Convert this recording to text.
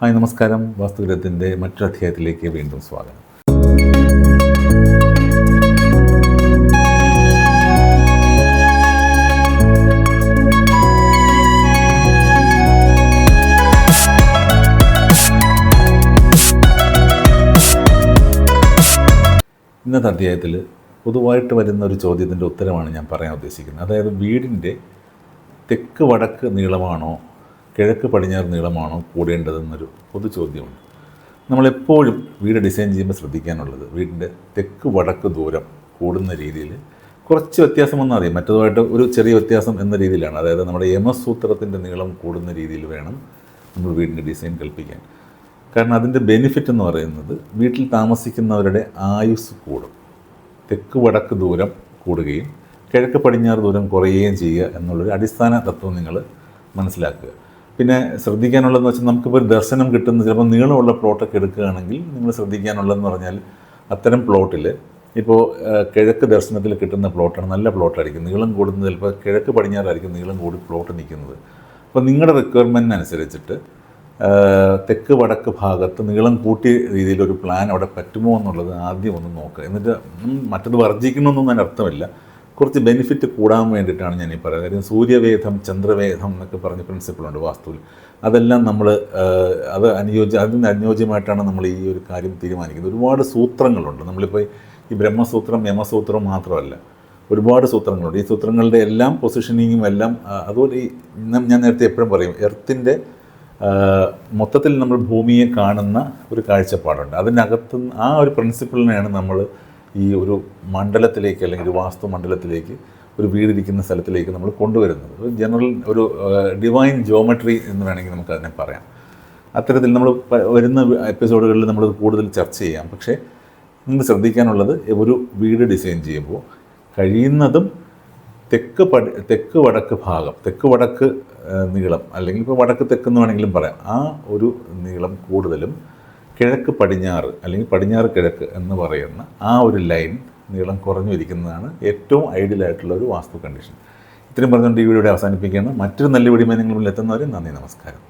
Hi നമസ്കാരം. വാസ്തുഗ്രഹത്തിന്റെ മറ്റൊരധ്യായത്തിലേക്ക് വീണ്ടും സ്വാഗതം. ഇന്നത്തെ അധ്യായത്തിൽ പൊതുവായിട്ട് വരുന്ന ഒരു ചോദ്യത്തിന്റെ ഉത്തരമാണ് ഞാൻ പറയാൻ ഉദ്ദേശിക്കുന്നത്. അതായത് വീടിന്റെ തെക്ക് വടക്ക് നീളമാണോ കിഴക്ക് പടിഞ്ഞാറ് നീളമാണോ കൂടേണ്ടതെന്നൊരു പൊതു ചോദ്യമുണ്ട്. നമ്മളെപ്പോഴും വീട് ഡിസൈൻ ചെയ്യുമ്പോൾ ശ്രദ്ധിക്കാനുള്ളത് വീടിന്റെ തെക്ക് വടക്ക് ദൂരം കൂടുന്ന രീതിയിൽ കുറച്ച് വ്യത്യാസം വന്നാൽ മതി മറ്റതുമായിട്ട് ഒരു ചെറിയ വ്യത്യാസം എന്ന രീതിയിലാണ്. അതായത് നമ്മുടെ യമസൂത്രത്തിന്റെ നീളം കൂടുന്ന രീതിയിൽ വേണം നമ്മൾ വീടിന്റെ ഡിസൈൻ കൽപ്പിക്കാൻ. കാരണം അതിന്റെ ബെനിഫിറ്റ് എന്ന് പറയുന്നത് വീട്ടിൽ താമസിക്കുന്നവരുടെ ആയുസ് കൂടും. തെക്ക് വടക്ക് ദൂരം കൂടുകയും കിഴക്ക് പടിഞ്ഞാറ് ദൂരം കുറയുകയും ചെയ്യുക എന്നുള്ളൊരു അടിസ്ഥാന തത്വം നിങ്ങൾ മനസ്സിലാക്കുക. പിന്നെ ശ്രദ്ധിക്കാനുള്ളതെന്ന് വെച്ചാൽ നമുക്കിപ്പോൾ ഒരു ദർശനം കിട്ടുന്ന ചിലപ്പോൾ നീളമുള്ള പ്ലോട്ടൊക്കെ എടുക്കുകയാണെങ്കിൽ നിങ്ങൾ ശ്രദ്ധിക്കാനുള്ളതെന്ന് പറഞ്ഞാൽ അത്തരം പ്ലോട്ടിൽ ഇപ്പോൾ കിഴക്ക് ദർശനത്തിൽ കിട്ടുന്ന പ്ലോട്ടാണ് നല്ല പ്ലോട്ടായിരിക്കും. നീളം കൂടുന്നത് ചിലപ്പോൾ കിഴക്ക് പടിഞ്ഞാറായിരിക്കും നീളം കൂടി പ്ലോട്ട് നിൽക്കുന്നത്. അപ്പോൾ നിങ്ങളുടെ റിക്വയർമെന്റിന് അനുസരിച്ചിട്ട് തെക്ക് വടക്ക് ഭാഗത്ത് നീളം കൂട്ടിയ രീതിയിലൊരു പ്ലാൻ അവിടെ പറ്റുമോ എന്നുള്ളത് ആദ്യം ഒന്ന് നോക്കുക. എന്നിട്ട് മറ്റത് വർജിക്കണമെന്നൊന്നും അതിന് അർത്ഥമില്ല. കുറച്ച് ബെനിഫിറ്റ് കൂടാൻ വേണ്ടിയിട്ടാണ് ഞാൻ ഈ പറയുന്നത്. കാര്യം സൂര്യവേദം ചന്ദ്രവേദം എന്നൊക്കെ പറഞ്ഞ പ്രിൻസിപ്പിളുണ്ട് വാസ്തുവിൽ. അതെല്ലാം നമ്മൾ അത് അനുയോജ്യ അതിന് അനുയോജ്യമായിട്ടാണ് നമ്മൾ ഈ ഒരു കാര്യം തീരുമാനിക്കുന്നത്. ഒരുപാട് സൂത്രങ്ങളുണ്ട്. നമ്മളിപ്പോൾ ഈ ബ്രഹ്മസൂത്രം യമസൂത്രം മാത്രമല്ല. ഒരുപാട് സൂത്രങ്ങളുണ്ട്. ഈ സൂത്രങ്ങളുടെ എല്ലാം പൊസിഷനിങ്ങും എല്ലാം അതുപോലെ ഈ ഞാൻ നേരത്തെ എപ്പോഴും പറയും എർത്തിന്റെ മൊത്തത്തിൽ നമ്മൾ ഭൂമിയെ കാണുന്ന ഒരു കാഴ്ചപ്പാടുണ്ട്. അതിനകത്ത് ആ ഒരു പ്രിൻസിപ്പിളിനെയാണ് നമ്മൾ ഈ ഒരു മണ്ഡലത്തിലേക്ക് അല്ലെങ്കിൽ ഒരു വാസ്തു മണ്ഡലത്തിലേക്ക് ഒരു വീടിരിക്കുന്ന സ്ഥലത്തിലേക്ക് നമ്മൾ കൊണ്ടുവരുന്നത്. ഒരു ജനറൽ ഒരു ഡിവൈൻ ജോമെട്രി എന്ന് വേണമെങ്കിൽ നമുക്ക് അതിനെ പറയാം. അത്തരത്തിൽ നമ്മൾ വരുന്ന എപ്പിസോഡുകളിൽ നമ്മൾ കൂടുതൽ ചർച്ച ചെയ്യാം. പക്ഷേ നിങ്ങൾ ശ്രദ്ധിക്കാനുള്ളത് ഒരു വീട് ഡിസൈൻ ചെയ്യുമ്പോൾ കഴിയുന്നതും തെക്ക് പടി തെക്ക് വടക്ക് ഭാഗം തെക്ക് വടക്ക് നീളം അല്ലെങ്കിൽ ഇപ്പോൾ വടക്ക് തെക്ക് എന്ന് വേണമെങ്കിലും പറയാം. ആ ഒരു നീളം കൂടുതലും കിഴക്ക് പടിഞ്ഞാറ് അല്ലെങ്കിൽ പടിഞ്ഞാറ് കിഴക്ക് എന്ന് പറയുന്ന ആ ഒരു ലൈൻ നീളം കുറഞ്ഞു ഇരിക്കുന്നതാണ് ഏറ്റവും ഐഡിയൽ ആയിട്ടുള്ള ഒരു വാസ്തു കണ്ടീഷൻ ഇത്രയും പറഞ്ഞുകൊണ്ട് ഈ വീഡിയോ അവസാനിപ്പിക്കുകയാണ്. മറ്റൊരു നല്ല വീഡിയോ നിങ്ങൾ മുന്നിൽ എത്തുന്നവരെ നന്ദി നമസ്കാരം.